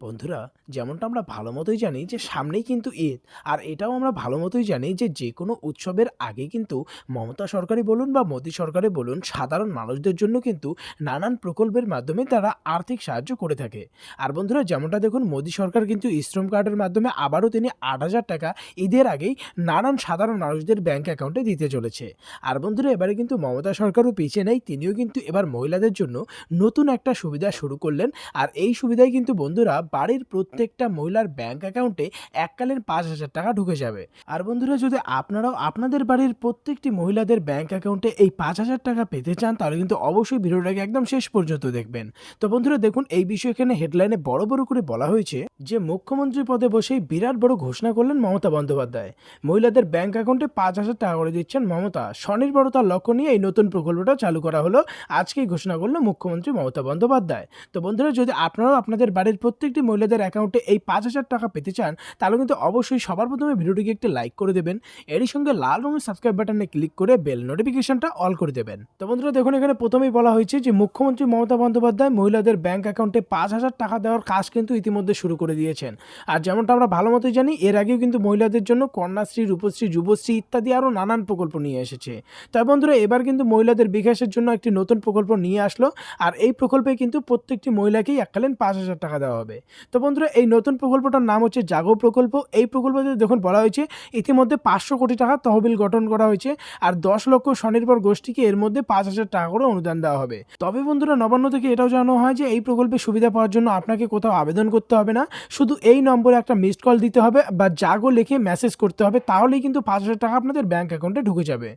বন্ধুরা, যেমনটা আমরা ভালো মতোই জানি যে সামনেই কিন্তু ঈদ, আর এটাও আমরা ভালো মতোই জানি যে যে কোনো উৎসবের আগে কিন্তু মমতা সরকারই বলুন বা মোদী সরকারই বলুন, সাধারণ মানুষদের জন্য কিন্তু নানান প্রকল্পের মাধ্যমে তারা আর্থিক সাহায্য করে থাকে। আর বন্ধুরা, যেমনটা দেখুন, মোদী সরকার কিন্তু শ্রম কার্ডের মাধ্যমে আবারও তিনি আট হাজার টাকা ঈদের আগেই নানান সাধারণ মানুষদের ব্যাংক অ্যাকাউন্টে দিতে চলেছে। আর বন্ধুরা, এবারে কিন্তু মমতা সরকারও পিছিয়ে নেই, তিনিও কিন্তু এবার মহিলাদের জন্য নতুন একটা সুবিধা শুরু করলেন। আর এই সুবিধায় কিন্তু বন্ধুরা বাড়ির প্রত্যেকটা মহিলার ব্যাংক অ্যাকাউন্টে এককালীন পাঁচ হাজার টাকা ঢুকে যাবে। আর বন্ধুরা, যদি আপনারাও আপনাদের বাড়ির প্রত্যেকটি মহিলাদের ব্যাংক অ্যাকাউন্টে এই পাঁচ হাজার টাকা পেতে চান, তাহলে কিন্তু অবশ্যই ভিডিওটাকে একদম শেষ পর্যন্ত দেখবেন। তো বন্ধুরা, দেখুন, এই বিষয়ে এখানে হেডলাইনে বড় বড় করে বলা হয়েছে যে, মুখ্যমন্ত্রী পদে বসেই বিরাট বড় ঘোষণা করলেন মমতা বন্দ্যোপাধ্যায়। মহিলাদের ব্যাংক অ্যাকাউন্টে পাঁচ হাজার টাকা করে দিচ্ছেন মমতা। স্বনির্ভরতার লক্ষ্য নিয়ে এই নতুন প্রকল্পটা চালু করা হলো। আজকেই ঘোষণা করল মুখ্যমন্ত্রী মমতা বন্দ্যোপাধ্যায়। তো বন্ধুরা, যদি আপনারাও আপনাদের বাড়ির প্রত্যেকটি মহিলাদের অ্যাকাউন্টে এই পাঁচ হাজার টাকা পেতে চান, তাহলে কিন্তু অবশ্যই সবার প্রথমে ভিডিওটিকে একটি লাইক করে দেবেন। এরই সঙ্গে লাল রঙের সাবস্ক্রাইব বাটনে ক্লিক করে বেল নোটিফিকেশনটা অল করে দেবেন। তো বন্ধুরা, দেখুন, এখানে প্রথমেই বলা হয়েছে যে মুখ্যমন্ত্রী মমতা বন্দ্যোপাধ্যায় মহিলাদের ব্যাংক অ্যাকাউন্টে পাঁচ হাজার টাকা দেওয়ার কাজ কিন্তু ইতিমধ্যে শুরু করে দিয়েছেন। আর যেমনটা আমরা ভালো মতোই জানি, এর আগেও কিন্তু মহিলাদের জন্য কন্যাশ্রী, রূপশ্রী, যুবশ্রী ইত্যাদি আরও নানান প্রকল্প নিয়ে এসেছে। তাই বন্ধুরা, এবার কিন্তু মহিলাদের বিকাশের জন্য একটি নতুন প্রকল্প নিয়ে আসলো। আর এই প্রকল্পে কিন্তু প্রত্যেকটি মহিলাকেই এককালীন পাঁচ হাজার টাকা দেওয়া হবে। তো বন্ধুরা, এই নতুন প্রকল্পটার নাম হচ্ছে জাগো প্রকল্প। এই প্রকল্পতে দেখুন বলা হয়েছে, ইতিমধ্যে পাঁচশো কোটি টাকা তহবিল গঠন করা হয়েছে আর দশ লক্ষ স্বনির্ভর গোষ্ঠীকে এর মধ্যে পাঁচ হাজার টাকা করে অনুদান দেওয়া হবে। তবে বন্ধুরা, নবান্ন থেকে এটাও জানানো হয় যে, এই প্রকল্পে সুবিধা পাওয়ার জন্য আপনাকে কোথাও আবেদন করতে হবে না। শুধু এই নম্বরে একটা মিসড কল দিতে হবে বা জাগো লিখে মেসেজ করতে হবে, তাহলেই কিন্তু পাঁচ হাজার টাকা আপনাদের ব্যাঙ্ক অ্যাকাউন্টে ঢুকে যাবে।